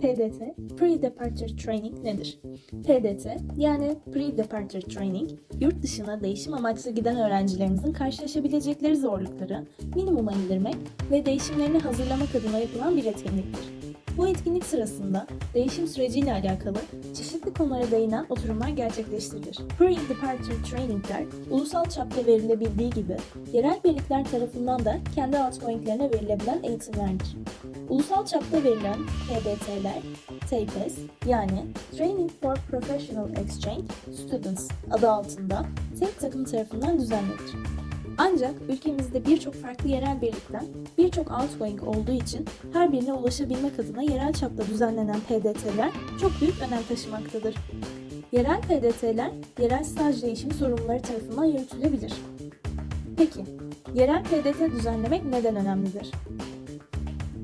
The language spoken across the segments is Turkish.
PDT, Pre-Departure Training nedir? PDT, yani Pre-Departure Training, yurt dışına değişim amaçlı giden öğrencilerimizin karşılaşabilecekleri zorlukları minimuma indirmek ve değişimlerini hazırlamak adına yapılan bir etkinliktir. Bu etkinlik sırasında değişim süreciyle alakalı çeşitli konulara değinen oturumlar gerçekleştirilir. Pre-Departure Training'ler ulusal çapta verilebildiği gibi yerel birlikler tarafından da kendi outgoinglerine verilebilen eğitimlerdir. Ulusal çapta verilen PDT'ler, TAPES yani Training for Professional Exchange Students adı altında tek takım tarafından düzenlenir. Ancak ülkemizde birçok farklı yerel birlikten birçok outgoing olduğu için her birine ulaşabilmek adına yerel çapta düzenlenen PDT'ler çok büyük önem taşımaktadır. Yerel PDT'ler yerel staj değişimi sorumluları tarafından yürütülebilir. Peki, yerel PDT düzenlemek neden önemlidir?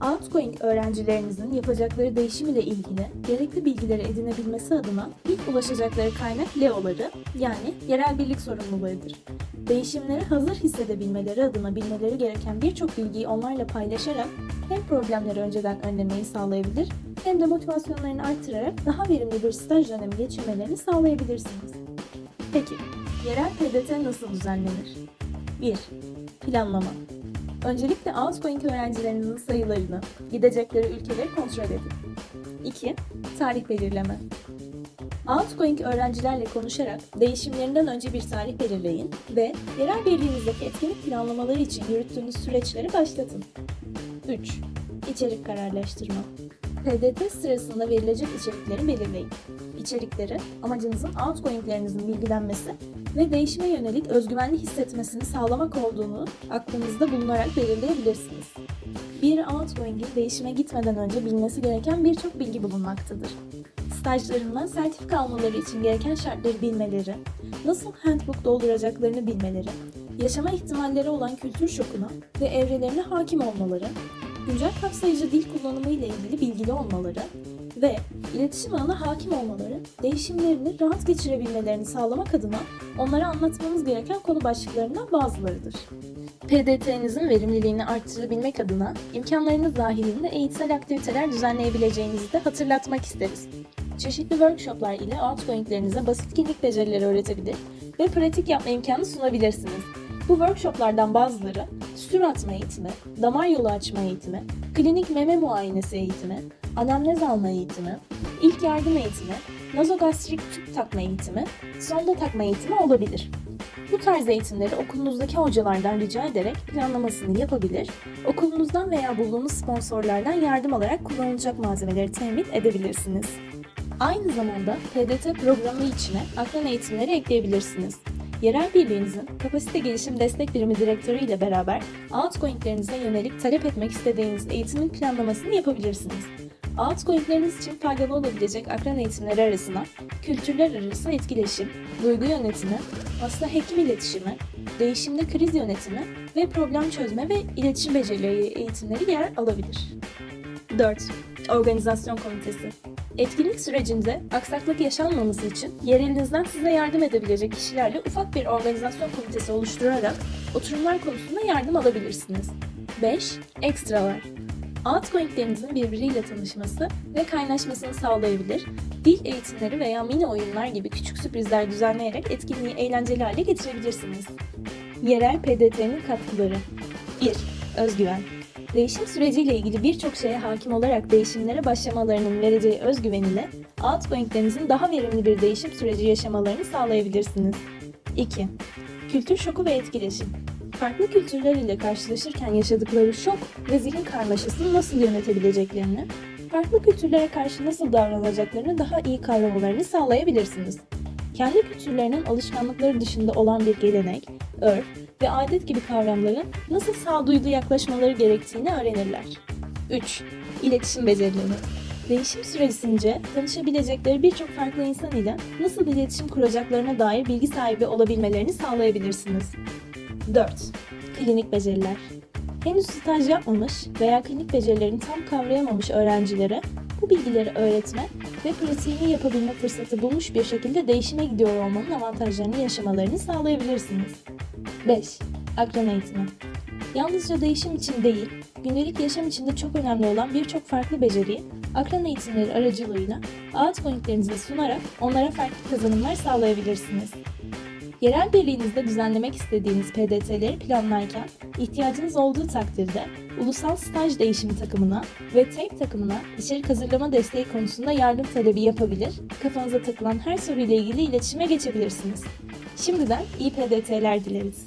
Outgoing öğrencilerimizin yapacakları değişim ile ilgili gerekli bilgileri edinebilmesi adına ilk ulaşacakları kaynak LEO'ları yani yerel birlik sorumlularıdır. Değişimleri hazır hissedebilmeleri adına bilmeleri gereken birçok bilgiyi onlarla paylaşarak hem problemleri önceden önlemeyi sağlayabilir hem de motivasyonlarını arttırarak daha verimli bir staj dönemi geçirmelerini sağlayabilirsiniz. Peki, yerel PDT nasıl düzenlenir? 1. Planlama Öncelikle outgoing öğrencilerinizin sayılarını, gidecekleri ülkeleri kontrol edin. 2. Tarih belirleme. Outgoing öğrencilerle konuşarak değişimlerinden önce bir tarih belirleyin ve yerel birliğinizdeki etkinlik planlamaları için yürüttüğünüz süreçleri başlatın. 3. İçerik kararlaştırma. PDT sırasında verilecek içerikleri belirleyin. İçerikleri, amacınızın outgoinglerinizin bilgilenmesi ve değişime yönelik özgüvenli hissetmesini sağlamak olduğunu aklınızda bulunarak belirleyebilirsiniz. Bir outgoing'in değişime gitmeden önce bilmesi gereken birçok bilgi bulunmaktadır. Stajlarından sertifika almaları için gereken şartları bilmeleri, nasıl handbook dolduracaklarını bilmeleri, yaşama ihtimalleri olan kültür şokuna ve evrelerine hakim olmaları, güncel kapsayıcı dil kullanımı ile ilgili bilgili olmaları ve iletişim ağına hakim olmaları, değişimlerini rahat geçirebilmelerini sağlamak adına onlara anlatmamız gereken konu başlıklarından bazılarıdır. PDT'nizin verimliliğini arttırabilmek adına imkanlarınız dahilinde eğitsel aktiviteler düzenleyebileceğinizi de hatırlatmak isteriz. Çeşitli workshoplar ile outgoinglerinize basit kimlik becerileri öğretebilir ve pratik yapma imkanı sunabilirsiniz. Bu workshoplardan bazıları sür atma eğitimi, damar yolu açma eğitimi, klinik meme muayenesi eğitimi, anamnez alma eğitimi, ilk yardım eğitimi, nazogastrik tüp takma eğitimi, sonda takma eğitimi olabilir. Bu tarz eğitimleri okulunuzdaki hocalardan rica ederek planlamasını yapabilir, okulunuzdan veya bulduğunuz sponsorlardan yardım alarak kullanılacak malzemeleri temin edebilirsiniz. Aynı zamanda PDT programı içine akran eğitimleri ekleyebilirsiniz. Yerel birliğinizin kapasite gelişim destek birimi direktörü ile beraber outgoinglerinize yönelik talep etmek istediğiniz eğitimin planlamasını yapabilirsiniz. Outgoingleriniz için faydalı olabilecek akran eğitimleri arasına kültürler arası etkileşim, duygu yönetimi, hasta hekim iletişimi, değişimde kriz yönetimi ve problem çözme ve iletişim becerileri eğitimleri yer alabilir. 4. Organizasyon Komitesi Etkinlik sürecinde aksaklık yaşanmaması için yerelinizden size yardım edebilecek kişilerle ufak bir organizasyon komitesi oluşturarak oturumlar konusunda yardım alabilirsiniz. 5. Ekstralar Outgoinglerinizin birbiriyle tanışması ve kaynaşmasını sağlayabilir, dil eğitimleri veya mini oyunlar gibi küçük sürprizler düzenleyerek etkinliği eğlenceli hale getirebilirsiniz. Yerel PDT'nin katkıları 1. Özgüven Değişim süreciyle ilgili birçok şeye hakim olarak değişimlere başlamalarının vereceği özgüven ile outgoinglerinizin daha verimli bir değişim süreci yaşamalarını sağlayabilirsiniz. 2. Kültür şoku ve etkileşim. Farklı kültürler ile karşılaşırken yaşadıkları şok ve zihin karmaşasını nasıl yönetebileceklerini, farklı kültürlere karşı nasıl davranacaklarını daha iyi kavramalarını sağlayabilirsiniz. Kendi kültürlerinin alışkanlıkları dışında olan bir gelenek, örf ve adet gibi kavramlara nasıl sağduyulu yaklaşmaları gerektiğini öğrenirler. 3. İletişim becerileri. Değişim sürecince tanışabilecekleri birçok farklı insan ile nasıl iletişim kuracaklarına dair bilgi sahibi olabilmelerini sağlayabilirsiniz. 4. Klinik beceriler. Henüz staj yapmamış veya klinik becerilerini tam kavrayamamış öğrencilere bu bilgileri öğretme ve pratiğini yapabilme fırsatı bulmuş bir şekilde değişime gidiyor olmanın avantajlarını yaşamalarını sağlayabilirsiniz. 5. Akran eğitimi. Yalnızca değişim için değil, gündelik yaşam içinde çok önemli olan birçok farklı beceriyi akran eğitimleri aracılığıyla altcoin'lerinize sunarak onlara farklı kazanımlar sağlayabilirsiniz. Yerel birliğinizde düzenlemek istediğiniz PDT'leri planlarken ihtiyacınız olduğu takdirde ulusal staj değişimi takımına ve TEK takımına içerik hazırlama desteği konusunda yardım talebi yapabilir, kafanıza takılan her soruyla ilgili iletişime geçebilirsiniz. Şimdiden iyi PDT'ler dileriz.